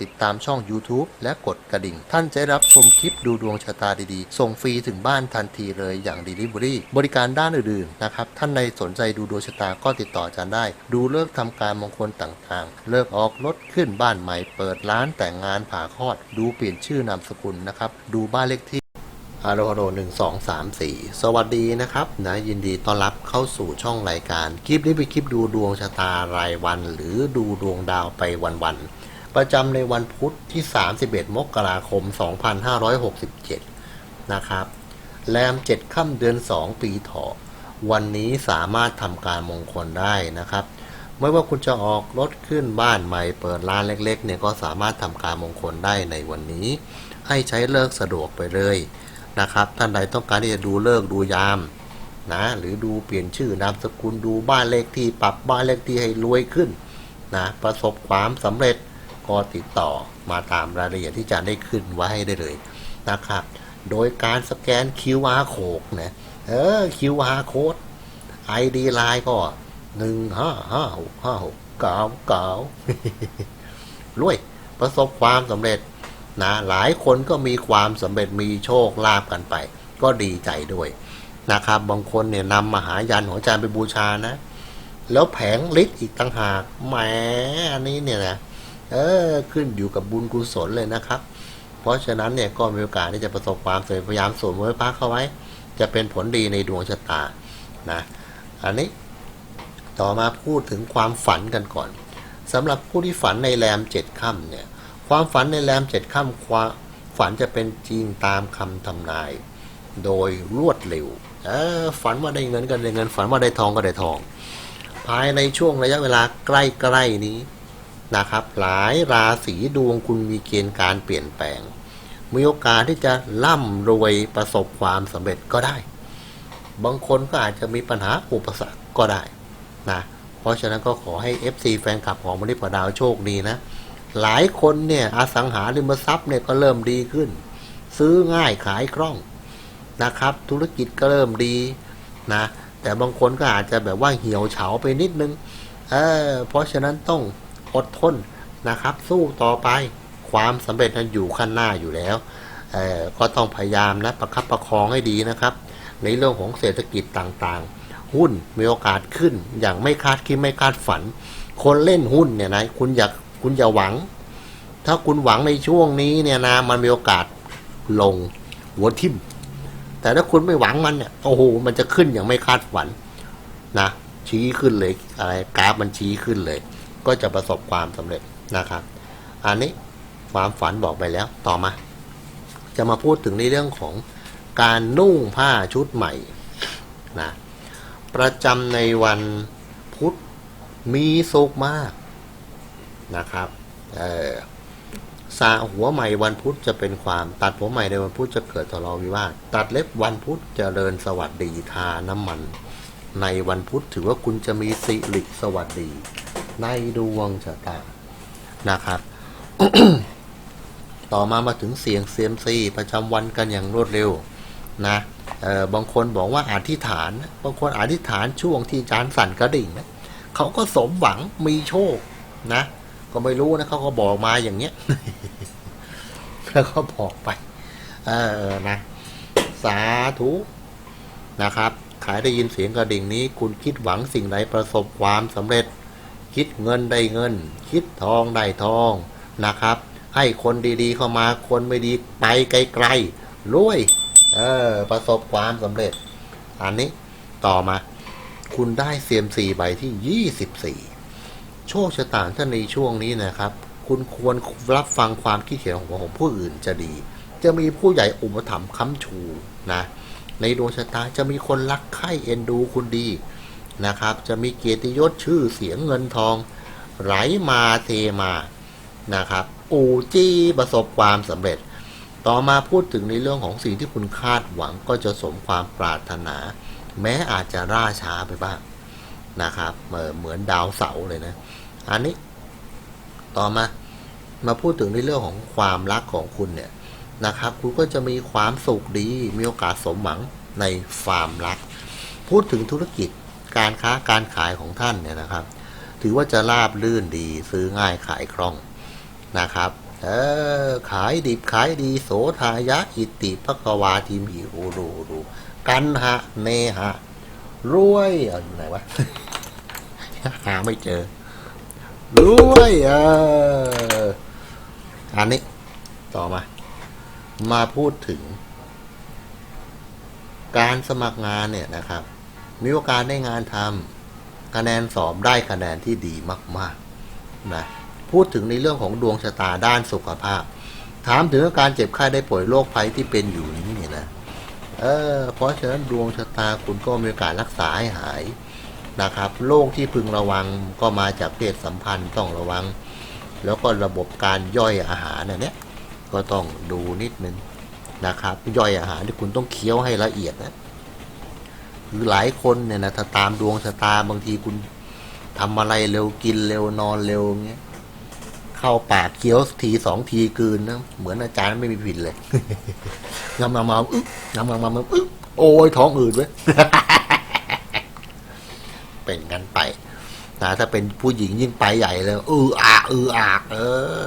ติดตามช่อง YouTube และกดกระดิ่ง ท่านจะได้รับชมคลิปดูดวงชะตาดีๆ ส่งฟรีถึงบ้านทันทีเลยอย่าง Delivery บริการด้านอื่นๆนะครับ ท่านในสนใจดูดวงชะตาก็ติดต่ออาจารย์ได้ ดูเลิกษ์ทำการมงคลต่างๆ เลิกออกรถขึ้นบ้านใหม่ เปิดร้านแต่งงานผ่าคลอด ดูเปลี่ยนชื่อนามสกุลนะครับ ดูบ้านเลขที่ฮัลโหลฮัลโหลหนึ่งสองสามสี่สวัสดีนะครับนะยินดีต้อนรับเข้าสู่ช่องรายการ คลิปนี้เป็นคลิปดูดวงชะตารายวัน หรือดูดวงดาวไปวันๆ ประจำในวันพุธที่ 31 มกราคม 2567 นะครับ แรม 7 ค่ำเดือน 2 ปีเถาะวันนี้สามารถทำการมงคลได้นะครับ ไม่ว่าคุณจะออกรถขึ้นบ้านใหม่เปิดร้านเล็กๆเนี่ยก็สามารถทำการมงคลได้ในวันนี้ ให้ใช้เลิกสะดวกไปเลยนะครับ ท่านใดต้องการที่จะดูเลิกดูยามนะหรือดูเปลี่ยนชื่อนามสกุลดูบ้านเลขที่ปรับบ้านเลขที่ให้รวยขึ้นนะประสบความสำเร็จ ก็ติดต่อมาตามรายละเอียดที่อาจะได้ขึ้นไว้ให้ได้เลยนะครับ โดยการสแกน QR code นะเออ QR code ID ไลน์ก็หนึ่งห้าห้าหกห้าหกเก้าเก้ารวยประสบความสำเร็จนะหลายคนก็มีความสำเร็จมีโชคลาภกันไป ก็ดีใจด้วยนะครับบางคนเนี่ยนำมหายันของอาจารย์ไปบูชานะ แล้วแผงฤทธิ์อีกต่างหากแหมอันนี้เนี่ยนะ เออขึ้นอยู่กับบุญกุศลเลยนะครับ เพราะฉะนั้นเนี่ยก็มีโอกาสที่จะประสบความสำเร็จพยายามสวมไว้พักเข้าไว้ จะเป็นผลดีในดวงชะตานะอันนี้ต่อมาพูดถึงความฝันกันก่อนสำหรับผู้ที่ฝันในแรมเจ็ดค่ำเนี่ยความฝันในแรมเจ็ดค่ำความฝันจะเป็นจริงตามคำทำนาย โดยรวดเร็วออฝันว่าได้เงินก็ได้เงิน ฝันว่าได้ทองก็ได้ทอง ภายในช่วงระยะเวลาใกล้ๆนี้ นะครับ หลายราศีดวงคุณมีเกณฑ์การเปลี่ยนแปลง มีโอกาสที่จะร่ำรวยประสบความสำเร็จก็ได้ บางคนก็อาจจะมีปัญหาอุปสรรคก็ได้นะเพราะฉะนั้นก็ขอให้ FC แฟนคลับของมณิพดาวโชคดีนะ หลายคนเนี่ยอสังหาริมทรัพย์เนี่ยก็เริ่มดีขึ้น ซื้อง่ายขายคล่องนะครับ ธุรกิจก็เริ่มดีนะแต่บางคนก็อาจจะแบบว่าเหี่ยวเฉาไปนิดนึงเออเพราะฉะนั้นต้อง อดทนนะครับ สู้ต่อไปความสำเร็จนั้นอยู่ข้างหน้าอยู่แล้วก็ต้องพยายามนะประคับประคองให้ดีนะครับ ในเรื่องของเศรษฐกิจต่างๆ หุ้นมีโอกาสขึ้นอย่างไม่คาดคิดไม่คาดฝัน คนเล่นหุ้นเนี่ยนะคุณอยากคุณอย่าหวัง ถ้าคุณหวังในช่วงนี้เนี่ยนะมันมีโอกาสลงหัวทิ่มแต่ถ้าคุณไม่หวังมันเนี่ยโอ้โหมันจะขึ้นอย่างไม่คาดฝันนะชี้ขึ้นเลยอะไรกราฟมันชี้ขึ้นเลย ก็จะประสบความสำเร็จนะครับ อันนี้ความฝันบอกไปแล้วต่อมา จะมาพูดถึงในเรื่องของการนุ่งผ้าชุดใหม่นะประจำในวันพุธมีสุขมากนะครับเออสาหัวใหม่วันพุธจะเป็นความตัดหัวใหม่ในวันพุธจะเกิดทะเลาะวิวาทตัดเล็บวันพุธจเจริญสวัสดีทาน้ำมัน ในวันพุธถือว่าคุณจะมีสิริสวัสดี ในดวงชะตานะครับ ต่อมามาถึงเสียงเซียมซีประจำวันกันอย่างรวดเร็วนะเออบางคนบอกว่าอธิษฐานนะบางคนอธิษฐานช่วงที่จานสั่นกระดิ่งนะเขาก็สมหวังมีโชคนะ ก็ไม่รู้นะเขาก็บอกมาอย่างเงี้ยแล้วก็บอกไป เออนะ สาธุนะครับ ขายได้ยินเสียงกระดิ่งนี้ คุณคิดหวังสิ่งใดประสบความสำเร็จ คิดเงินได้เงิน คิดทองได้ทองนะครับ ให้คนดีๆเข้ามาคนไม่ดีไปไกลๆรวยเออประสบความสำเร็จ อันนี้ต่อมา คุณได้เซียมซีใบที่ 24 โชคชะตาท่านในช่วงนี้นะครับ คุณควรรับฟังความคิดเห็นของของผู้อื่นจะดี จะมีผู้ใหญ่อุปถัมภ์ค้ำชูนะ ในดวงชะตาจะมีคนรักใคร่เอ็นดูคุณดี นะครับ จะมีเกียรติยศชื่อเสียงเงินทอง ไหลมาเทมานะครับอูจี้ประสบความสำเร็จ ต่อมาพูดถึงในเรื่องของสิ่งที่คุณคาดหวังก็จะสมความปรารถนา แม้อาจจะล่าช้าไปบ้างนะครับเหมือนดาวเสาเลยนะ อันนี้ต่อมามาพูดถึงในเรื่องของความรักของคุณเนี่ยนะครับ คุณก็จะมีความสุขดี มีโอกาสสมหวังในความรัก พูดถึงธุรกิจ การค้าการขายของท่านเนี่ยนะครับ ถือว่าจะราบลื่นดีซื้อง่ายขายคล่องนะครับ เออขายดิบขายดีโสทายะอิติปะกวาทีมหิโอดูดูกันหะเนหะรวยออยู่ไหนวะหาไม่เจอรวยเอออันนี้ต่อมา มาพูดถึง การสมัครงานเนี่ยนะครับ มีโอกาสได้งานทำคะแนนสอบได้คะแนนที่ดีมากๆนะพูดถึงในเรื่องของดวงชะตาด้านสุขภาพ ถามถึงอาการเจ็บไข้ได้ป่วยโรคภัยที่เป็นอยู่นี้เนี่ยนะเออเพราะฉะนั้นดวงชะตาคุณก็มีโอกาสรักษาให้หายนะครับโรคที่พึงระวังก็มาจากเพศสัมพันธ์ต้องระวัง แล้วก็ระบบการย่อยอาหารเนี่ย ก็ต้องดูนิดนึงนะครับ ย่อยอาหารที่คุณต้องเคี้ยวให้ละเอียดนะ คือหลายคนเนี่ยนะถ้าตามดวงชะตาบางทีคุณทำอะไรเร็วกินเร็วนอนเร็วเงี้ยเข้าปากเคี้ยวทีสองทีกืนนะเหมือนอาจารย์ไม่มีผิดเลยงำงำมาอึ๊บงำงำมาอึ๊บโอ้ยท้องอืดเว้ยเป็นกันไปนะถ้าเป็นผู้หญิงยิ่งไปใหญ่เลยอืออากอืออากเออ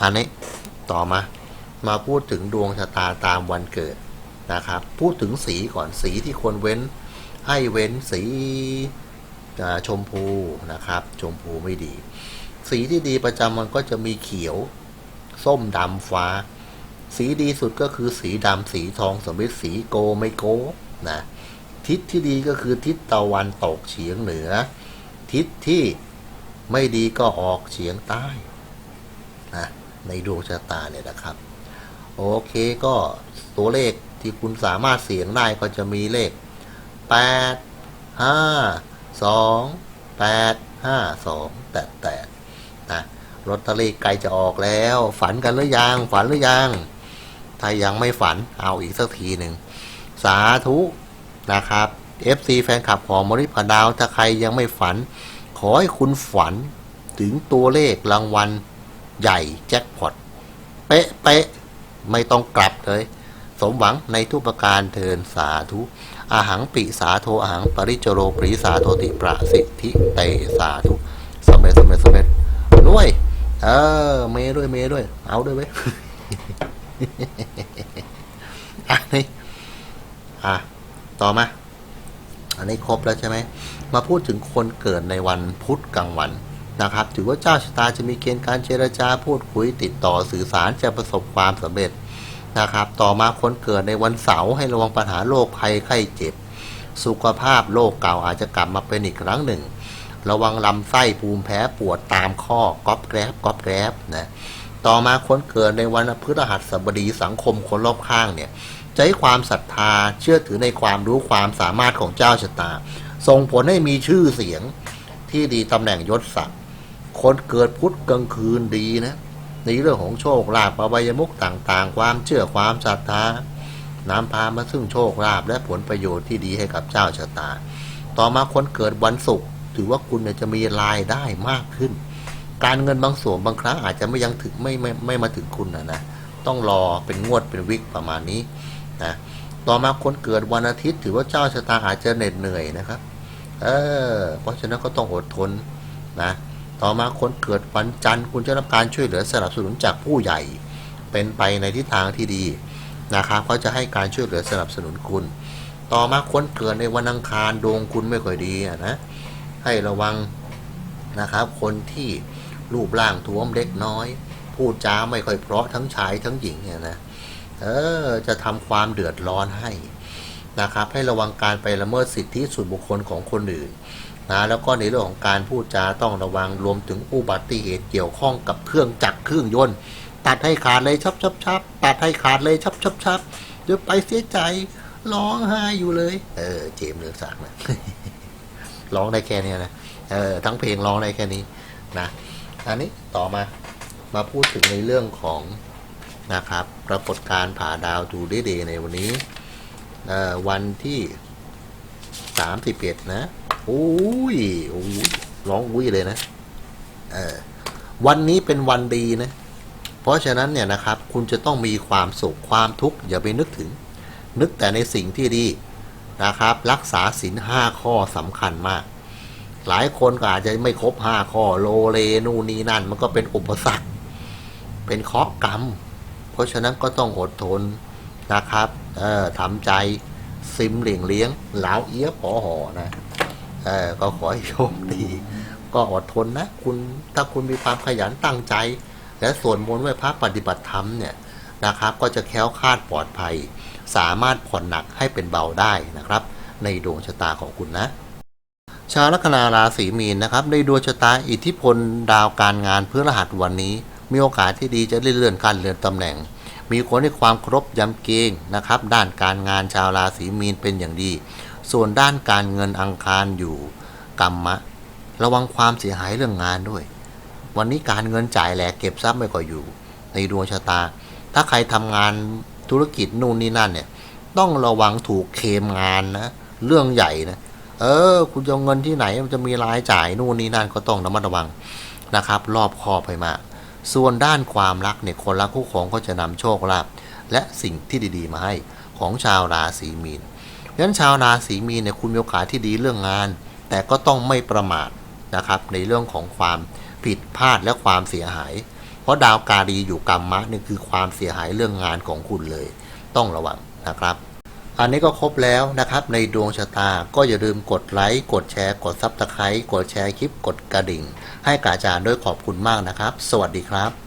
อันนี้ต่อมา มาพูดถึงดวงชะตาตามวันเกิด นะครับ พูดถึงสีก่อนสีที่ควรเว้น ให้เว้นสีชมพูนะครับ ชมพูไม่ดี สีที่ดีประจำมันก็จะมีเขียว ส้มดำฟ้า สีดีสุดก็คือสีดำสีทองสมมติสีโกไม่โกนะทิศที่ดีก็คือทิศตะวันตกเฉียงเหนือ ทิศที่ไม่ดีก็ออกเฉียงใต้นะในดวงชะตาเนี่ยนะครับ โอเคก็ตัวเลข ที่คุณสามารถเสี่ยงได้ก็จะมีเลข 8 5 2 8 5 2แต่แต่นะลอตเตอรี่ใกลจะออกแล้ว ฝันกันหรือยัง ฝันหรือยัง ถ้ายังไม่ฝันเอาอีกสักทีหนึ่ง สาธุนะครับ FC แฟนคลับของมริพดาว ถ้าใครยังไม่ฝัน ขอให้คุณฝันถึงตัวเลขรางวัลใหญ่แจ็คพอตเป๊ะเป๊ะไม่ต้องกลับเลย มหวังในทุกประการเทินสาธุอาหังปิสาโทอาหังปริจโรปริสาโทติประสิทธิเตสาธุสำเร็จสำเร็จสำเร็จด้วยเออเมด้วยเมด้วย เอาด้วยเว้ยอันนี้อะต่อมา อันนี้ครบแล้วใช่ไหม มาพูดถึงคนเกิดในวันพุธกลางวันนะครับ ถือว่าเจ้าชะตาจะมีเกณฑ์การเจรจาพูดคุยติดต่อสื่อสารจะประสบความสำเร็จ นะครับ ต่อมาคนเกิดในวันเสาร์ให้ระวังปัญหาโรคภัยไข้เจ็บ สุขภาพโรคเก่าอาจจะกลับมาเป็นอีกครั้งหนึ่ง ระวังลำไส้ภูมิแพ้ปวดตามข้อก๊อบแกรบก๊อบแกรบนะต่อมาคนเกิดในวันพฤหัสบดีสังคมคนรอบข้างเนี่ยจให้ความศรัทธาเชื่อถือในความรู้ความสามารถของเจ้าชะตา ส่งผลให้มีชื่อเสียงที่ดีตำแหน่งยศศักดิ์คนเกิดพุธกลางคืนดีนะ ในเรื่องของโชคลาภอวัยมุกต่างๆ ความเชื่อความศรัทธานำพามาซึ่งโชคลาภและผลประโยชน์ที่ดีให้กับเจ้าชะตา ต่อมาคนเกิดวันศุกร์ถือว่าคุณจะมีรายได้มากขึ้น การเงินบางส่วนบางครั้งอาจจะไม่ยังถึงไม่ไม่ไม่มาถึงคุณนะนะต้องรอเป็นงวดเป็นวิกประมาณนี้นะต่อมาคนเกิดวันอาทิตย์ ถือว่าเจ้าชะตาอาจจะเหน็ดเหนื่อยนะครับ เออเพราะฉะนั้นก็ต้องอดทนนะ ต่อมาคนเกิดวันจันทร์คุณจะรับการช่วยเหลือสนับสนุนจากผู้ใหญ่ เป็นไปในทิศทางที่ดีนะครับเขาจะให้การช่วยเหลือสนับสนุนคุณ ต่อมาคนเกิดในวันอังคารดวงคุณไม่ค่อยดีนะให้ระวังนะครับคนที่รูปร่างท้วมเล็กน้อย พูดจาไม่ค่อยเพราะทั้งชายทั้งหญิงเนี่ยนะเออจะทำความเดือดร้อนให้นะครับให้ระวังการไปละเมิดสิทธิส่วนบุคคลของคนอื่น นะแล้วก็ในเรื่องของการพูดจาต้องระวังรวมถึงอุบัติเหตุเกี่ยวข้องกับเครื่องจักรเครื่องยนต์ ตัดให้ขาดเลยชับชับชับตัดให้ขาดเลยชับชับชับเดี๋ยวไปเสียใจร้องไห้อยู่เลย เออ เจมเลือกศักนะร้องได้แค่นี้นะเออทั้งเพลงร้องได้แค่นี้นะอันนี้ต่อมามาพูดถึงในเรื่องของนะครับปรากฏการผ่าดาวทูเดย์ในวันนี้ออวันที่สามสิบเอ็ดนะ อุ้ยอุ้ยร้องอุ้ยเลยนะเออวันนี้เป็นวันดีนะ เพราะฉะนั้นเนี่ยนะครับ คุณจะต้องมีความสุขความทุกข์อย่าไปนึกถึง นึกแต่ในสิ่งที่ดีนะครับ รักษาศีลห้าข้อสำคัญมาก หลายคนก็อาจจะไม่ครบห้าข้อโลเลนู่นนี่นั่น มันก็เป็นอุปสรรค เป็นเคราะห์กรรม เพราะฉะนั้นก็ต้องอดทนนะครับ เออทำใจซิมเหลี่ยงเลี้ยง เหลาเอี้ยพอหอนะ เออก็ขอให้โชคดี ก็อดทนนะ คุณถ้าคุณมีความขยันตั้งใจ และส่วนมนต์ไหว้พระปฏิบัติธรรมเนี่ยนะครับ ก็จะแคล้วคลาดปลอดภัย สามารถผ่อนหนักให้เป็นเบาได้นะครับ ในดวงชะตาของคุณนะ ชาวลัคนาราศีมีนนะครับ ในดวงชะตาอิทธิพลดาวการงานเพื่อรหัสวันนี้ มีโอกาสที่ดีจะได้เลื่อนการเลื่อนตำแหน่ง มีคนให้ความครพยำเกรงนะครับ ด้านการงานชาวราศีมีนเป็นอย่างดี ส่วนด้านการเงินอังคารอยู่กรรมะ ระวังความเสียหายเรื่องงานด้วย วันนี้การเงินจ่ายแหลกเก็บทรัพย์ไม่ก็ออยู่ ในดวงชะตา ถ้าใครทำงานธุรกิจนู่นนี่นั่นเนี่ย ต้องระวังถูกเคมงานนะ เรื่องใหญ่นะเออ คุณจะเอาเงินที่ไหนมันจะมีรายจ่ายนู่นนี่นั่นก็ต้องระมัดระวังนะครับ รอบคอบให้มากส่วนด้านความรักเนี่ยคนรักคู่ของก็จะนำโชคลาภและสิ่งที่ดีๆมาให้ของชาวราศีมีน ดังนั้นชาวราศีมีเนี่ยคุณมีโอกาสที่ดีเรื่องงาน แต่ก็ต้องไม่ประมาทนะครับในเรื่องของความผิดพลาดและความเสียหาย เพราะดาวการีอยู่กรรมมะนี่คือความเสียหายเรื่องงานของคุณเลย ต้องระวังนะครับ อันนี้ก็ครบแล้วนะครับ ในดวงชะตาก็อย่าลืมกดไลค์กดแชร์กดซับสไครต์กดแชร์คลิปกดกระดิ่ง ให้กบอาจารย์ด้วยขอบคุณมากนะครับ สวัสดีครับ